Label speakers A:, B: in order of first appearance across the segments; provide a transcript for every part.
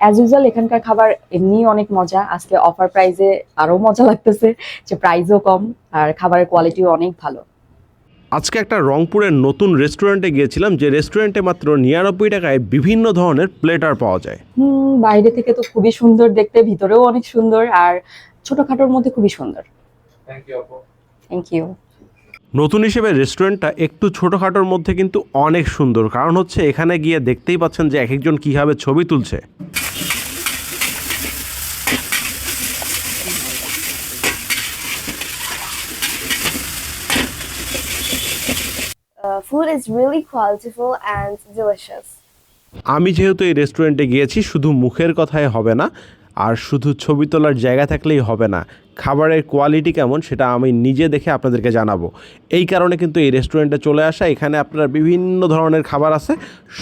A: As usual এখানকার খাবার এমনিই অনেক মজা। আজকে অফার প্রাইসে আরও মজা লাগতেছে যে প্রাইসও কম আর খাবারের কোয়ালিটিও অনেক ভালো।
B: আজকে একটা রংপুরের নতুন রেস্টুরেন্টে গিয়েছিলাম যে রেস্টুরেন্টে মাত্র নিরানব্বই টাকায় বিভিন্ন ধরনের প্লেটার পাওয়া যায়।
A: হুম বাইরে থেকে তো খুবই সুন্দর দেখতে ভিতরেও অনেক সুন্দর আর ছোটখাটোর মধ্যে খুবই সুন্দর। থ্যাংক ইউ
B: নতুন হিসেবে রেস্টুরেন্টটা একটু ছোটোখাটোর মধ্যে কিন্তু অনেক সুন্দর। কারণ হচ্ছে এখানে গিয়ে দেখতেই পাচ্ছেন যে এক একজন কীভাবে ছবি তুলছে।
C: Is really and delicious.
B: আমি যেহেতু এই রেস্টুরেন্টে গিয়েছি, শুধু মুখের কথায় হবে না, আর শুধু ছবি তোলার জায়গা থাকলেই হবে না, খাবারের কোয়ালিটি কেমন সেটা আমি নিজে দেখে আপনাদেরকে জানাব। এই কারণে কিন্তু এই রেস্টুরেন্টে চলে আসা, এখানে আপনার বিভিন্ন ধরনের খাবার আছে,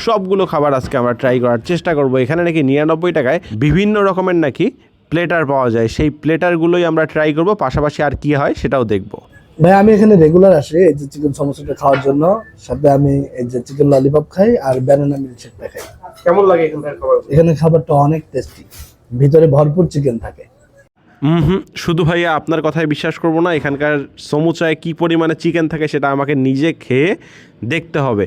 B: সবগুলো খাবার আজকে আমরা ট্রাই করার চেষ্টা করব। এখানে নাকি নিরানব্বই টাকায় বিভিন্ন রকমের নাকি প্লেটার পাওয়া যায়, সেই প্লেটারগুলোই আমরা ট্রাই করব, পাশাপাশি আর কি হয় সেটাও দেখব।
D: ভাই আমি এখানে রেগুলার আসি এই যে চিকেন সমস্যাটা খাওয়ার জন্য। সাথে আমি এই যে চিকেন ললিপপ খাই আর ব্যানানা মিল্কশেকটা খাই।
B: কেমন লাগে এখানকার খাবার?
D: এখানে খাবারটা অনেক টেস্টি ভিতরে ভরপুর চিকেন থাকে।
B: হুম হুম শুধু ভাইয়া আপনার কথায় বিশ্বাস করব না এখানকার সমুচায় কি পরিমাণে চিকেন থাকে সেটা আমাকে নিজে খেয়ে দেখতে হবে।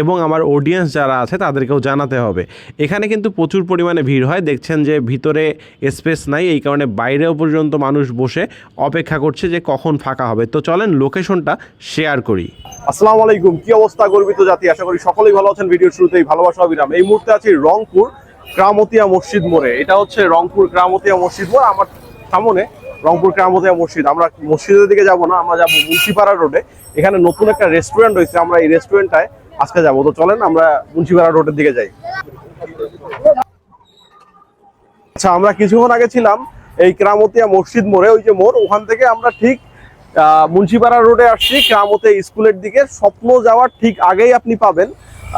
B: এবং আমার অডিয়েন্স যারা আছে তাদেরকেও জানাতে হবে। এখানে কিন্তু প্রচুর পরিমাণে ভিড় হয়। দেখছেন যে ভিতরে স্পেস নাই, এই কারণে বাইরেও পর্যন্ত মানুষ বসে অপেক্ষা করছে যে কখন ফাঁকা হবে। তো চলেন লোকেশনটা শেয়ার করি।
E: আসসালামু আলাইকুম। কি অবস্থা, গর্বিত জাতি? আশা করি সকলেই ভালো আছেন। ভিডিওর শুরুতেই ভালোবাসা, অবিরাম। এই মুহূর্তে আছি রংপুর ক্রামতিয়া মসজিদ মোড়ে। এটা হচ্ছে রংপুর ক্রামতিয়া মসজিদ মোড়। আমার সামনে রংপুর ক্রামতিয়া মসজিদ। আমরা মসজিদের দিকে যাব না, আমরা যাব মুন্সিপাড়া রোডে এখানে নতুন একটা রেস্টুরেন্ট হয়েছে আমরা এই রেস্টুরেন্টটায় আজকে যাব। তো চলেন, আমরা মুন্সিপাড়া রোডের দিকে যাই। আচ্ছা আমরা কিছুক্ষণ আগে ছিলাম এই ক্রামতিয়া মসজিদ মোড়ে, ওই যে মোড়। ওখান থেকে আমরা ঠিক মুন্সিপাড়া রোডে আসছি ক্রামতে স্কুলের দিকে। স্বপ্ন যাওয়ার ঠিক আগেই আপনি পাবেন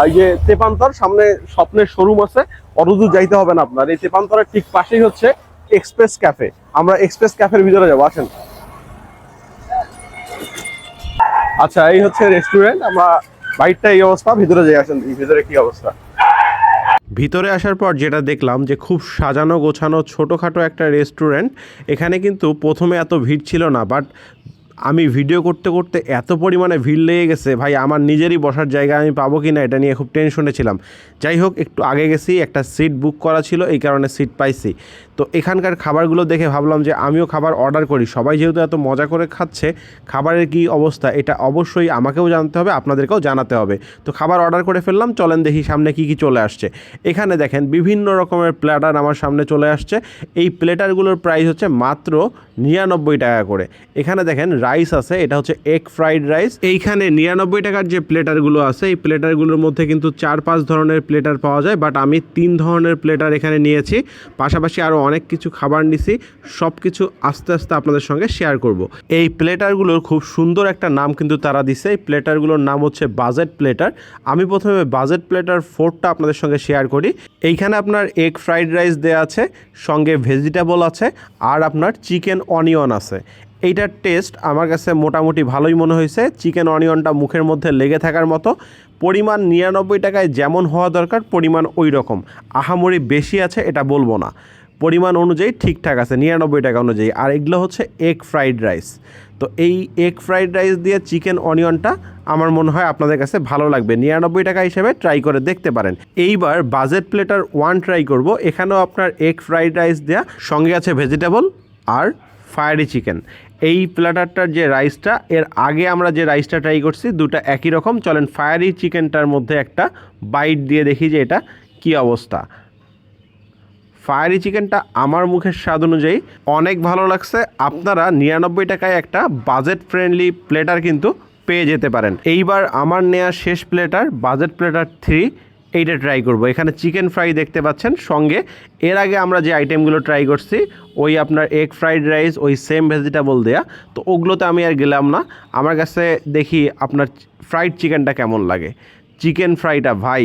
E: এই যে তেপান্তর। সামনে স্বপ্নের শোরুম আছে অতদূর যাইতে হবে না আপনার। এই তেপান্তরের ঠিক পাশেই হচ্ছে এক্সপ্রেস ক্যাফে। আমরা এক্সপ্রেস ক্যাফের ভিতরে যাব, আসেন। আচ্ছা এই হচ্ছে রেস্টুরেন্ট আমরা বাইরটা এই অবস্থা, ভিতরে যাই আসেন ভিতরে কি অবস্থা?
B: ভিতরে আসার পর যেটা দেখলাম যে খুব সাজানো গোছানো ছোটোখাটো একটা রেস্টুরেন্ট, এখানে কিন্তু প্রথমে এত ভিড় ছিল না, বাট আমি ভিডিও করতে করতে এত পরিমাণে ভিড় লেগে গেছে, ভাই আমার নিজেরই বসার জায়গা আমি পাবো কি না এটা নিয়ে খুব টেনশনে ছিলাম। যাই হোক, একটু আগে গেছি, একটা সিট বুক করা ছিল, এই কারণে সিট পাইছি। তো এখানকার খাবারগুলো দেখে ভাবলাম যে আমিও খাবার অর্ডার করি। সবাই যেহেতু এত মজা করে খাচ্ছে, খাবারের কি অবস্থা এটা অবশ্যই আমাকেও জানতে হবে, আপনাদেরকেও জানাতে হবে। তো খাবার অর্ডার করে ফেললাম, চলেন দেখি সামনে কি কি চলে আসছে। এখানে দেখেন, বিভিন্ন রকমের প্ল্যাটার আমার সামনে চলে আসছে। এই প্লেটারগুলোর প্রাইস হচ্ছে মাত্র নিরানব্বই টাকা করে। এখানে দেখেন রাইস আছে, এটা হচ্ছে এগ ফ্রাইড রাইস এইখানে নিরানব্বই টাকার যে প্লেটারগুলো আছে, এই প্লেটারগুলোর মধ্যে কিন্তু চার পাঁচ ধরনের প্লেটার পাওয়া যায় বাট আমি তিন ধরনের প্লেটার এখানে নিয়েছি। পাশাপাশি আরও অনেক কিছু খাবার নিছি সব কিছু আস্তে আস্তে আপনাদের সঙ্গে শেয়ার করব। এই প্লেটারগুলোর খুব সুন্দর একটা নাম কিন্তু তারা দিছে, এই প্লেটারগুলোর নাম হচ্ছে বাজেট প্লেটার আমি প্রথমে বাজেট প্লেটার ফোরটা আপনাদের সঙ্গে শেয়ার করি। এইখানে আপনার এগ ফ্রাইড রাইস দেওয়া আছে, সঙ্গে ভেজিটেবল আছে, আর আপনার চিকেন অনিয়ন আছে। এইটার টেস্ট আমার কাছে মোটামুটি ভালোই মনে হয়েছে। চিকেন অনিয়নটা মুখের মধ্যে লেগে থাকার মতো। পরিমাণ নিরানব্বই টাকায় যেমন হওয়া দরকার, পরিমাণ ওই রকম। আহামরি বেশি আছে, এটা বলব না। পরিমাণ অনুযায়ী ঠিকঠাক আছে, নিরানব্বই টাকা অনুযায়ী। আর এগুলো হচ্ছে এগ ফ্রাইড রাইস তো এই এগ ফ্রাইড রাইস দিয়ে চিকেন অনিয়নটা আমার মনে হয় আপনাদের কাছে ভালো লাগবে। নিরানব্বই টাকা হিসেবে ট্রাই করে দেখতে পারেন। এইবার বাজেট প্লেটার ওয়ান ট্রাই করব। এখানেও আপনার এগ ফ্রাইড রাইস দেওয়া সঙ্গে আছে ভেজিটেবল আর ফায়ারি চিকেন এই প্ল্যাটারটার যে রাইসটা এর আগে আমরা যে রাইসটা ট্রাই করছি, দুটো একই রকম। চলেন ফায়ারি চিকেনটার মধ্যে একটা বাইট দিয়ে দেখি যে এটা কি অবস্থা। ফায়ারি চিকেনটা আমার মুখের স্বাদ অনুযায়ী অনেক ভালো লাগছে। আপনারা নিরানব্বই টাকায় একটা বাজেট ফ্রেন্ডলি প্লেটার কিন্তু পেয়ে যেতে পারেন। এইবার আমার নেওয়া শেষ প্লেটার বাজেট প্লেটার থ্রি এইটা ট্রাই করব। এখানে চিকেন ফ্রাই দেখতে পাচ্ছেন সঙ্গে। এর আগে আমরা যে আইটেমগুলো ট্রাই করছি, ওই আপনার এগ ফ্রাইড রাইস ওই সেম ভেজিটেবল দেয়া। তো ওগুলোতে আমি আর গেলাম না। আমার কাছে দেখি আপনার ফ্রাইড চিকেনটা কেমন লাগে। চিকেন ফ্রাইটা ভাই,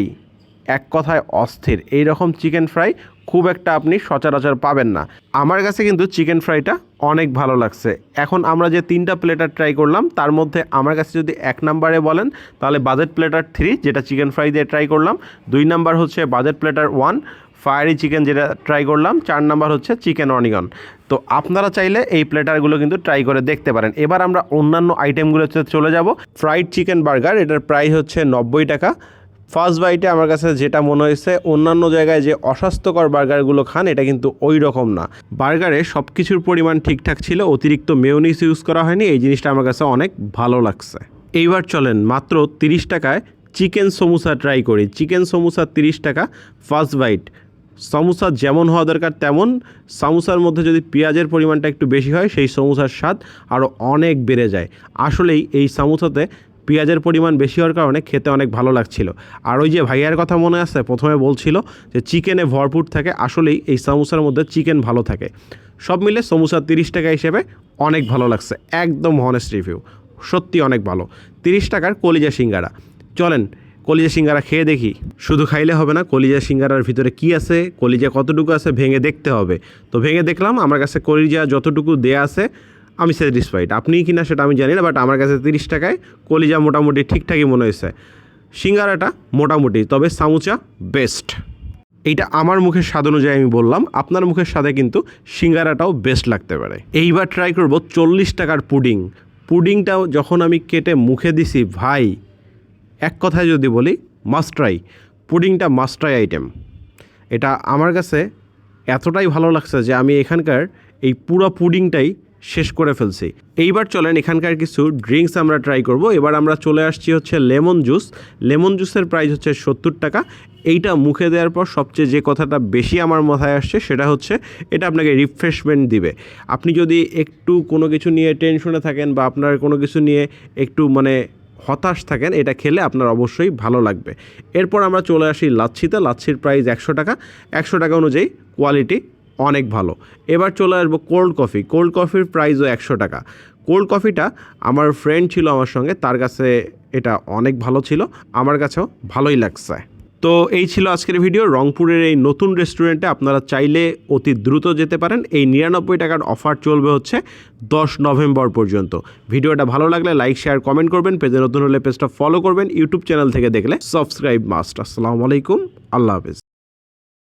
B: এক কথায় অস্থির। এই রকম চিকেন ফ্রাই খুব একটা আপনি সচরাচর পাবেন না। আমার কাছে কিন্তু চিকেন ফ্রাইটা অনেক ভালো লাগছে। এখন আমরা যে তিনটা প্লেটার ট্রাই করলাম, তার মধ্যে আমার কাছে যদি এক নাম্বারে বলেন, তাহলে বাজেট প্লেটার থ্রি যেটা চিকেন ফ্রাই দিয়ে ট্রাই করলাম। দুই নাম্বার হচ্ছে budget platter one fiery chicken যেটা ট্রাই করলাম। চার নাম্বার হচ্ছে চিকেন অনিয়ন তো আপনারা চাইলে এই প্লেটারগুলো কিন্তু ট্রাই করে দেখতে পারেন। এবার আমরা অন্যান্য আইটেমগুলোতে চলে যাব। ফ্রাইড চিকেন বার্গার এটার প্রাইস হচ্ছে নব্বই টাকা। ফার্স্ট বাইটে আমার কাছে যেটা মনে হয়েছে, অন্যান্য জায়গায় যে অস্বাস্থ্যকর বার্গারগুলো খান, এটা কিন্তু ওই রকম না। বার্গারে সব কিছুর পরিমাণ ঠিকঠাক ছিল, অতিরিক্ত মেয়োনিস ইউজ করা হয়নি, এই জিনিসটা আমার কাছে অনেক ভালো লাগছে। এইবার চলেন মাত্র তিরিশ টাকায় চিকেন সমুসা ট্রাই করি। চিকেন সমুসা তিরিশ টাকা ফার্স্ট বাইট সমুসা যেমন হওয়া দরকার তেমন, সমুসার মধ্যে যদি পেঁয়াজের পরিমাণটা একটু বেশি হয়, সেই সমুসার স্বাদ আরও অনেক বেড়ে যায়। আসলেই এই সমুসাতে পেঁয়াজের পরিমাণ বেশি হওয়ার কারণে খেতে অনেক ভালো লাগছিল। আর ওই যে ভাইয়ার কথা মনে আছে, প্রথমে বলছিল যে চিকেনে ভরপুর থাকে, আসলেই এই সমুসার মধ্যে চিকেন ভালো থাকে। সব মিলে সমুসা তিরিশ টাকা হিসেবে অনেক ভালো লাগছে, একদম হনেস্ট রিভিউ সত্যি অনেক ভালো। তিরিশ টাকার কলিজা সিঙ্গারা। চলেন, কলিজা সিঙ্গারা খেয়ে দেখি। শুধু খাইলে হবে না, কলিজা সিঙ্গারার ভিতরে কি আছে, কলিজা কতটুকু আছে, ভেঙে দেখতে হবে। তো ভেঙে দেখলাম, আমার কাছে কলিজা যতটুকু দেয়া আছে আমি স্যাটিসফাইড আপনি কি না সেটা আমি জানি না বাট আমার কাছে তিরিশ টাকায় কলিজা মোটামুটি ঠিকঠাকই মনে হয়েছে। সিঙ্গারাটা মোটামুটি, তবে সামুচা বেস্ট এইটা আমার মুখের স্বাদ অনুযায়ী আমি বললাম, আপনার মুখের স্বাদে কিন্তু সিঙ্গারাটাও বেস্ট লাগতে পারে। এইবার ট্রাই করব চল্লিশ টাকার পুডিং। পুডিংটাও যখন আমি কেটে মুখে দিছি, ভাই, এক কথায় যদি বলি মাস্ট ট্রাই পুডিংটা মাস্ট ট্রাই আইটেম এটা আমার কাছে এতটাই ভালো লাগছে যে আমি এখানকার এই পুরো পুডিংটাই শেষ করে ফেলছি। এইবার চলেন, এখানকার কিছু ড্রিঙ্কস আমরা ট্রাই করব। এবার আমরা চলে আসছি হচ্ছে লেমন জুস লেমন জুসের প্রাইস হচ্ছে সত্তর টাকা। এইটা মুখে দেওয়ার পর সবচেয়ে যে কথাটা বেশি আমার মাথায় আসছে সেটা হচ্ছে, এটা আপনাকে রিফ্রেশমেন্ট দিবে। আপনি যদি একটু কোনো কিছু নিয়ে টেনশনে থাকেন বা আপনার কোনো কিছু নিয়ে একটু মানে হতাশ থাকেন, এটা খেলে আপনার অবশ্যই ভালো লাগবে। এরপর আমরা চলে আসি লাচ্ছিতে। লাচ্ছির প্রাইস একশো টাকা। একশো টাকা অনুযায়ী কোয়ালিটি অনেক ভালো। এবার চলে আসব কোল্ড কফি কোল্ড কফির প্রাইসও একশো টাকা। কোল্ড কফিটা আমার ফ্রেন্ড ছিল আমার সঙ্গে, তার কাছে এটা অনেক ভালো ছিল, আমার কাছেও ভালোই লাগছে। তো এই ছিল আজকের ভিডিও রংপুরের এই নতুন রেস্টুরেন্টে আপনারা চাইলে অতি দ্রুত যেতে পারেন। এই নিরানব্বই টাকার অফার চলবে হচ্ছে দশ নভেম্বর পর্যন্ত। ভিডিওটা ভালো লাগলে লাইক শেয়ার কমেন্ট করবেন। পেজে নতুন হলে পেজটা ফলো করবেন। ইউটিউব চ্যানেল থেকে দেখলে সাবস্ক্রাইব মাস্ট আসসালামু আলাইকুম। আল্লাহ হাফিজ।